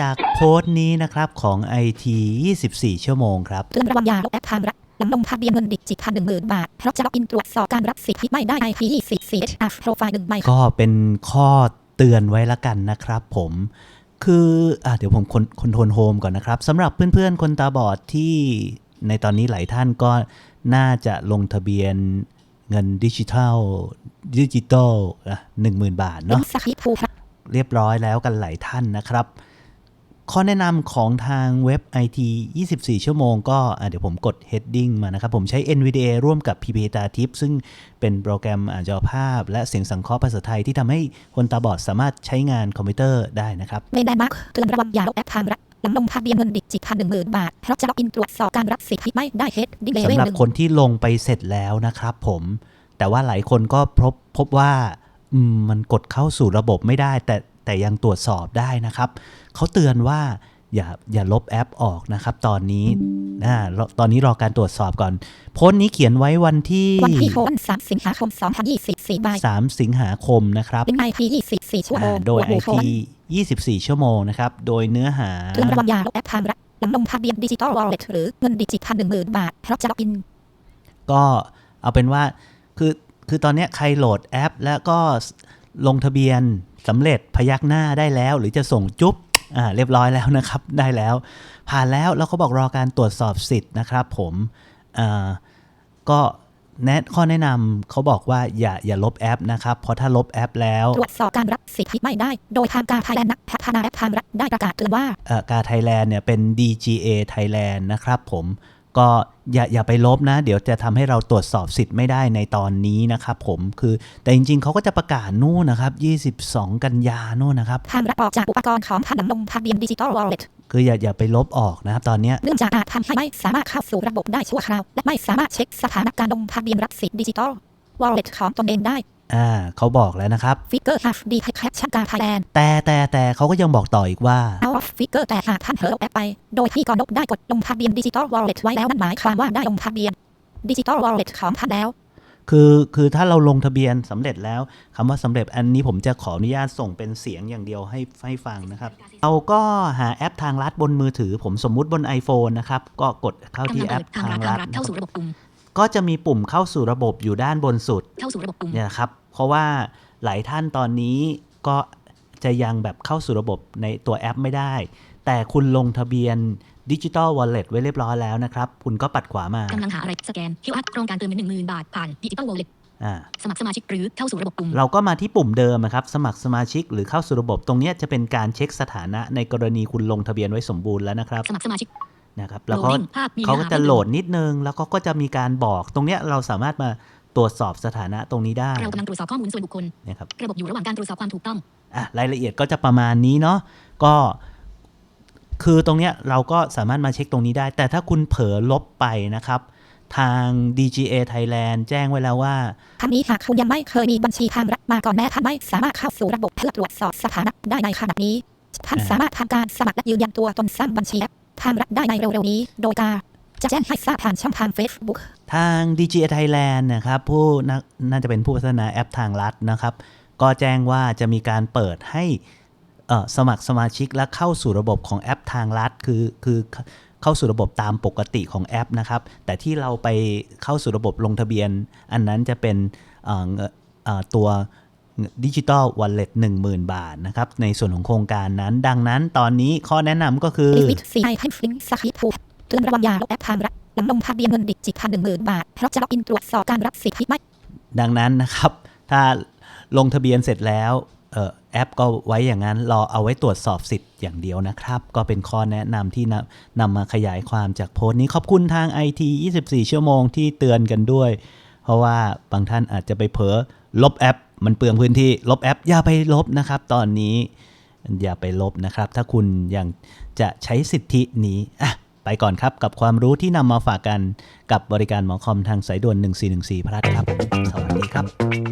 จากโพสต์นี้นะครับของ IT 24 ชั่วโมงครับเตือนระวังยาลบแอปทางรัฐหลังลงทะเบียนเงินดิจิทัลหนึ่งหมื่นบาท เพราะจะล็อกอินตรวจสอบการรับสิทธิไม่ได้ IP 20 CHR โปรไฟล์หนึ่งใบก็เป็นข้อเตือนไว้ละกันนะครับผมคืออะเดี๋ยวผมคนคนโทนโฮมก่อนนะครับสำหรับเพื่อนๆ คนตาบอดที่ในตอนนี้หลายท่านก็น่าจะลงทะเบียนเงินดิจิทัลดิจิตอลอะหนึ่งหมื่นบาทเป็นเนาะสกิปภูครับเรียบร้อยแล้วกันหลายท่านนะครับ ข้อแนะนำของทางเว็บ IT 24 ชั่วโมงก็เดี๋ยวผมกด heading มานะครับ ผมใช้ NVDA ร่วมกับ PP ตาทิพย์ซึ่งเป็นโปรแกรมอ่านจอภาพ และเสียงสังเคราะห์ภาษาไทยที่ทำให้คนตาบอดสามารถใช้งานคอมพิวเตอร์ได้นะครับเมนไดมาร์กเตือนระวังยาลบแอปทางรัฐหลังลงทะเบียนเงินดิจิทัลหนึ่งหมื่นบาทเพราะจะล็อกอินตรวจสอบการรับสิทธิไม่ได้เฮดดิเลสำเวลหรับหนึ่งคนที่ลงไปเสร็จแล้วนะครับผมแต่ว่าหลายคนก็พบพบว่ามันกดเข้าสู่ระบบไม่ได้ แต่ แต่ยังตรวจสอบได้นะครับ เขาเตือนว่าอย่าอย่าลบแอปออกนะครับ ตอนนี้นะตอนนี้รอการตรวจสอบก่อน โพสต์นี้เขียนไว้วันที่วันที่โคนสามสิงหาคมสองพันยี่สิบสี่ใบ3สิงหาคมนะครับลิงก์ IP ยี่สิบสี่ชั่วโมอ่างโดยหัว IT โคน24ชั่วโมงนะครับ โดยเนื้อหาเตือนระวังยาลบแอปทางรัฐหลังลงทะเบียนดิจิทัลวอลเล็ตหรือเงินดิจิทัลหนึ่งหมื่นบาทเพราะจะล็อกอิน ก็เอาเป็นว่าคือคือตอนเนี้ยใครโหลดแอป แล้วก็ ลงทะเบียนสำเร็จพยักหน้าได้แล้ว หรือจะส่งจุ๊บอ่าเรียบร้อยแล้วนะครับ ได้แล้ว ผ่านแล้วแล้วเขาบอกรอการตรวจสอบสิทธิ์นะครับผมอ่าก็แนะข้อแนะนำเขาบอกว่าอย่าอย่าลบแอปนะครับ เพราะถ้าลบแอปแล้วตรวจสอบการรับสิทธิไม่ได้ โดยทางการไทยแลนด์นักพัฒนาแอปทางรัฐได้ประกาศเตือนว่าเอ่อกาไทยแลนด์เนี่ยเป็น DGA Thailand นะครับผม ก็อย่าอย่าไปลบนะ เดี๋ยวจะทำให้เราตรวจสอบสิทธิ์ไม่ได้ในตอนนี้นะครับผมคือแต่จริงๆ เขาก็จะประกาศนู่นนะครับ 22 กันยานู่นนะครับทางรัฐออกจากอุปกรณ์ของท่านหลังลงทะเบียนดิจิทัลวอลเล็ตคืออย่าอย่าไปลบออกนะครับตอนเนี้ยเนื่องจากอาจทำให้ไม่สามารถเข้าสู่ระบบได้ชั่วคราว และไม่สามารถเช็คสถานะการลงทะเบียนรับสิทธิ์ดิจิทัลวอลเล็ตของตนเองได้ อ่าเขาบอกแล้วนะครับฟิกเกอร์ HD ให้แคปชั่นการไทยแลนด์แต่แต่แต่เขาก็ยังบอกต่ออีกว่า out of figure แต่หากท่านเผลอลบแอปไป โดยที่ก่อนลบได้กดลงทะเบียนดิจิทัลวอลเล็ตไว้แล้วนั่นหมายความว่าได้ลงทะเบียนดิจิทัลวอลเล็ตของท่านแล้ว คือคือถ้าเราลงทะเบียนสำเร็จแล้วคำว่าสำเร็จอันนี้ผมจะขออนุญาตส่งเป็นเสียงอย่างเดียวให้ให้ฟังนะครับ เราก็หาแอปทางลัดบนมือถือ ผมสมมุติบน iPhone นะครับ ก็กดเข้าที่แอปทางทางรัฐลัทาดงรัฐเข้าสู่ระบบปุ่มก็จะมีปุ่มเข้าสู่ระบบอยู่ด้านบนสุด เข้าสู่ระบบปุ่มเนี่ยนะครับ เพราะว่าหลายท่านตอนนี้ก็จะยังแบบเข้าสู่ระบบในตัวแอปไม่ได้ แต่คุณลงทะเบียนดิจิ t a ลวอลเล็ตไว้เรียบร้อยแล้วนะครับ คุณก็ปัดขวามากำลังหาอะไรสแกน QR โครงการเติมเงินหนึ่งหมื่นบาทผ่านดิจิตอลวอลเล็ตอ่าสมัครสมาชิกหรือเข้าสู่ระบบปุ่ม เราก็มาที่ปุ่มเดิมนะครับ สมัครสมาชิกหรือเข้าสู่ระบบตรงเนี้ยจะเป็นการเช็คสถานะในกรณีคุณลงทะเบียนไว้สมบูรณ์แล้วนะครับ สมัครสมาชิกนะครับโหลแล้วดก็ลิงก์ภาพมีเขาก็นื้อหจะพิ่มโหลดนิดนึง แล้วก็ก็จะมีการบอกตรงเนี้ยเราสามารถมา ตรวจสอบสถานะตรงนี้ได้ เรากำลังตรวจสอบข้อมูลส่วนบุคคลนะครับ ระบบอยู่ระหว่างการตรวจสอบความถูกต้อง อะรายละเอียดก็จะประมาณนี้เนาะ ก็คือตรงเนี้ยเราก็สามารถมาเช็คตรงนี้ได้ แต่ถ้าคุณเผลอลบไปนะครับ ทาง DGA Thailand แจ้งไว้แล้วว่า ทั้งนี้หากคุณยังไม่เคยมีบัญชีทางรัฐมาก่อนแม้ท่านไม่สามารถเข้าสู่ระบบเพื่อตรวจสอบสถานะได้ในขณะนี้ ท่านอ่าสามารถทำการสมัครและยืนยันตัวตนสร้างบัญชีแอปทางรัฐได้ในเร็วๆนี้ โดยการจะแจ้งให้ทราบผ่านช่องทาง Facebook ทาง DGA Thailand นะครับผู้น่าจะเป็นผู้พัฒนาแอปทางรัฐนะครับ ก็แจ้งว่าจะมีการเปิดให้สมัครสมาชิกและเข้าสู่ระบบของแอปทางรัฐคือคือเข้าสู่ระบบตามปกติของแอปนะครับ แต่ที่เราไปเข้าสู่ระบบลงทะเบียน อันนั้นจะเป็นตัวดิจิ t a ลวอลเล็ต10,000บาทนะครับ ในส่วนของโครงการนั้น ดังนั้นตอนนี้ข้อแนะนำก็คือลิวิตซีไอให้ฟิงสกิปถูกเตือนระวังยาแอปทางรัฐ หลังลงทะเบียนเงินดิจิทัลหนึ่งหมื่นบาทเพราะจะล็อกอินตรวจสอบการรับสิทธิไม่ดังนั้นนะครับ ถ้าลงทะเบียนเสร็จแล้วออแอปก็ไว้อย่างนั้นรอเอาไว้ตรวจสอบสิทธิ์อย่างเดียวนะครับ ก็เป็นข้อแนะนำที่นำนำมาขยายความจากโพสต์นี้ขอบคุณทาง IT 24 ชั่วโมงที่เตือนกันด้วย เพราะว่าบางท่านอาจจะไปเผลอลบแอป มันเปลืองพื้นที่ ลบแอป อย่าไปลบนะครับ ตอนนี้อย่าไปลบนะครับ ถ้าคุณยังจะใช้สิทธินี้อะ ไปก่อนครับกับความรู้ที่นำมาฝากกันกับบริการหมอคอมทางสายด่วน 1414 พระราชครับ สวัสดีครับ